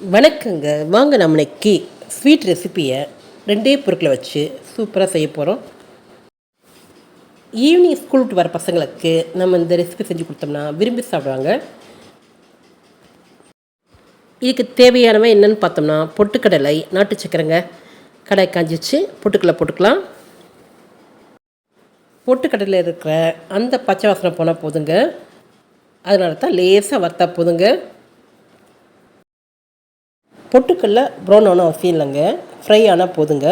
வணக்கங்க. வாங்க நம்ம இன்னைக்கு ஸ்வீட் ரெசிப்பியை ரெண்டே பொருட்களை வச்சு சூப்பராக செய்ய போகிறோம் ஈவினிங் ஸ்கூல் விட்டு வர பசங்களுக்கு நம்ம இந்த ரெசிபி செஞ்சு கொடுத்தோம்னா விரும்பி சாப்பிடுவாங்க. இதுக்கு தேவையானவை என்னன்னு பார்த்தோம்னா பொட்டுக்கடலை நாட்டு சக்கரைங்க. கடை காஞ்சிச்சு பொட்டுக்கடலை போட்டுக்கலாம். பொட்டுக்கடலில் இருக்கிற அந்த பச்சை வாசனை போனால் போதுங்க. அதனால தான் லேசாக வறுத்தா போதுங்க. பொட்டுக்கல்ல ப்ரௌன் ஆனால் அவசியம் இல்லைங்க ஃப்ரை ஆனால் போதுங்க.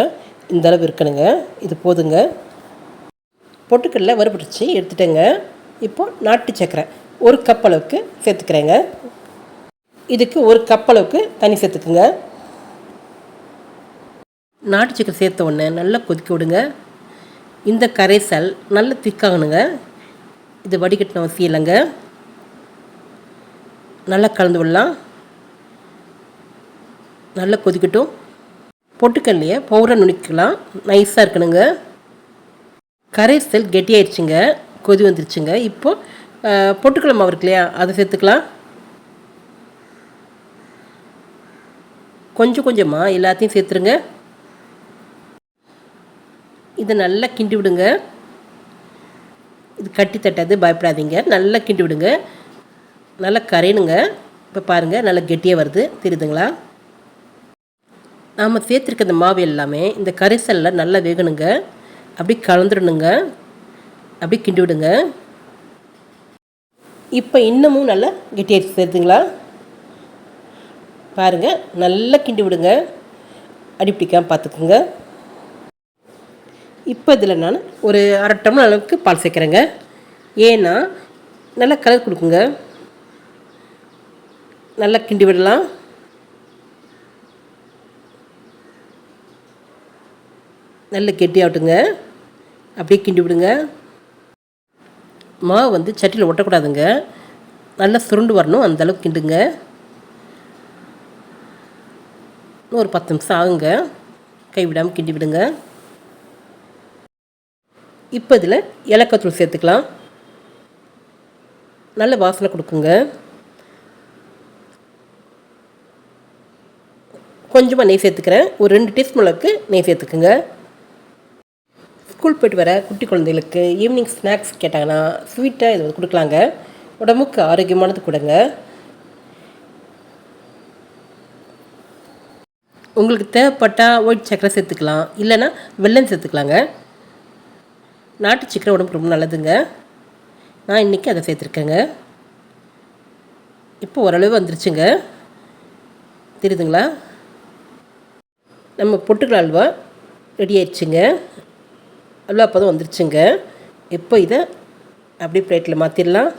இந்த அளவு இருக்கணுங்க. இது போதுங்க. பொட்டுக்கல்ல வறுபட்டுச்சு எடுத்துட்டேங்க. இப்போ நாட்டு சக்கரை. ஒரு கப் அளவுக்கு சேர்த்துக்கிறேங்க. இதுக்கு ஒரு கப் அளவுக்கு தண்ணி சேர்த்துக்குங்க. நாட்டு சக்கரை சேர்த்த உடனே நல்லா கொதிக்க விடுங்க. இந்த கரைசல் நல்லா திக்காகணுங்க இது வடிகட்டின அவசியம் இல்லைங்க நல்லா கலந்து விடலாம். நல்லா கொதிக்கட்டும். பொட்டுக்கல்லையே பவுரை நுணிக்கலாம் நைஸாக இருக்கணுங்க. கரைசல் கெட்டியாயிடுச்சுங்க கொதி வந்துருச்சுங்க. இப்போது பொட்டுக்கடலை மாவு இருக்கு இல்லையா அதை சேர்த்துக்கலாம். கொஞ்சம் கொஞ்சமாக எல்லாத்தையும் சேர்த்துருங்க. இதை நல்லா கிண்டி விடுங்க. இது கட்டி தட்டாது பயப்படாதீங்க. நல்லா கிண்டி விடுங்க. நல்லா கரையணுங்க. இப்போ பாருங்கள் நல்லா கெட்டியாக வருது. தெரியுதுங்களா? நாம் சேர்த்துருக்க இந்த மாவு எல்லாமே இந்த கரைசலில் நல்லா வேகணுங்க. அப்படி கலந்துடணுங்க. அப்படி கிண்டி விடுங்க இப்போ இன்னமும் நல்லா கெட்டியாக சேர்த்துங்களா பாருங்கள் நல்லா கிண்டி விடுங்க அடி பிடிக்காமல் பார்த்துக்குங்க இப்போ இதில் நான் ஒரு அரை டம்ளர் அளவுக்கு பால் சேர்க்குறேங்க. ஏன்னா நல்லா கலர் கொடுக்குங்க. நல்லா கிண்டி விடலாம் நல்ல கெட்டியாகட்டுங்க அப்படியே கிண்டி விடுங்க. மாவு வந்து சட்டியில் ஒட்டக்கூடாதுங்க. நல்லா சுருண்டு வரணும். அந்தளவுக்கு கிண்டுங்க. ஒரு பத்து நிமிஷம் ஆகுங்க. கை விடாமல் கிண்டி விடுங்க. இப்போ இதில் ஏலக்காய்த்தூள் சேர்த்துக்கலாம். நல்ல வாசனை கொடுக்குங்க. கொஞ்சமாக நெய் சேர்த்துக்கிறேன். ஒரு ரெண்டு டீஸ்பூன் அளவுக்கு நெய் சேர்த்துக்குங்க. ஸ்கூல் போயிட்டு வர குட்டி குழந்தைகளுக்கு ஈவினிங் ஸ்நாக்ஸ் கேட்டாங்கன்னா ஸ்வீட்டாக இது கொடுக்கலாங்க. உடம்புக்கு ஆரோக்கியமானது கொடுங்க. உங்களுக்கு தேவைப்பட்டால் ஒயிட் சக்கரை சேர்த்துக்கலாம். இல்லைன்னா வெள்ளம் சேர்த்துக்கலாங்க. நாட்டு சக்கரை உடம்புக்கு ரொம்ப நல்லதுங்க. நான் இன்றைக்கி அதை சேர்த்துருக்கேங்க. இப்போ ஓரளவு வந்துருச்சுங்க. தெரியுதுங்களா? நம்ம பொட்டுக்கல் அல்வா ரெடி ஆயிடுச்சுங்க. அல்வா பதம் வந்துருச்சுங்க. இப்போ இதை அப்படியே பிளேட்டில் மாற்றிடலாம்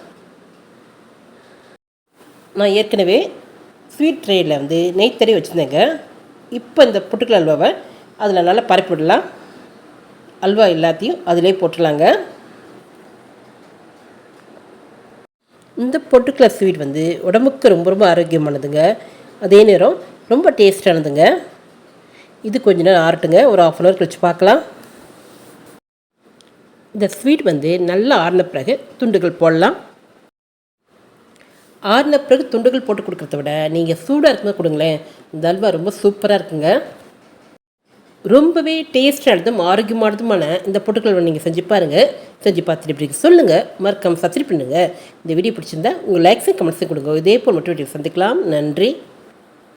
நான் ஏற்கனவே ஸ்வீட் ட்ரேயில் வந்து நெய் தறி வச்சுருந்தேங்க. இப்போ இந்த புட்டுக்கல் அல்வாவை அதில் நல்லா பரப்பி விடலாம். அல்வா எல்லாத்தையும் அதிலே போட்டுடலாங்க. இந்த பொட்டுக்கலை ஸ்வீட் வந்து உடம்புக்கு ரொம்ப ரொம்ப ஆரோக்கியமானதுங்க. அதே நேரம் ரொம்ப டேஸ்டானதுங்க இது கொஞ்ச நேரம் ஆறட்டுங்க. ஒரு ஆஃப் அன் ஹவர் கழிச்சு பார்க்கலாம். இந்த ஸ்வீட் வந்து நல்லா ஆறின பிறகு துண்டுகள் போடலாம். ஆறின பிறகு துண்டுகள் போட்டு கொடுக்குறத விட நீங்கள் சூடாக இருக்கும்போது கொடுங்களேன். இந்த அல்வா ரொம்ப சூப்பராக இருக்குங்க. ரொம்பவே டேஸ்டானதும் ஆரோக்கியமானதுமான இந்த பொட்டுக்கள் நீங்கள் செஞ்சு பாருங்கள் செஞ்சு பார்த்துட்டு இப்படி சொல்லுங்கள் மறக்காமல் சப்ஸ்கிரைப் பண்ணுங்கள் இந்த வீடியோ பிடிச்சிருந்தா உங்கள் லைக்ஸையும் கமெண்ட்ஸையும் கொடுங்க. இதே போல் மோட்டிவேட்டிவ் சந்திக்கலாம். நன்றி.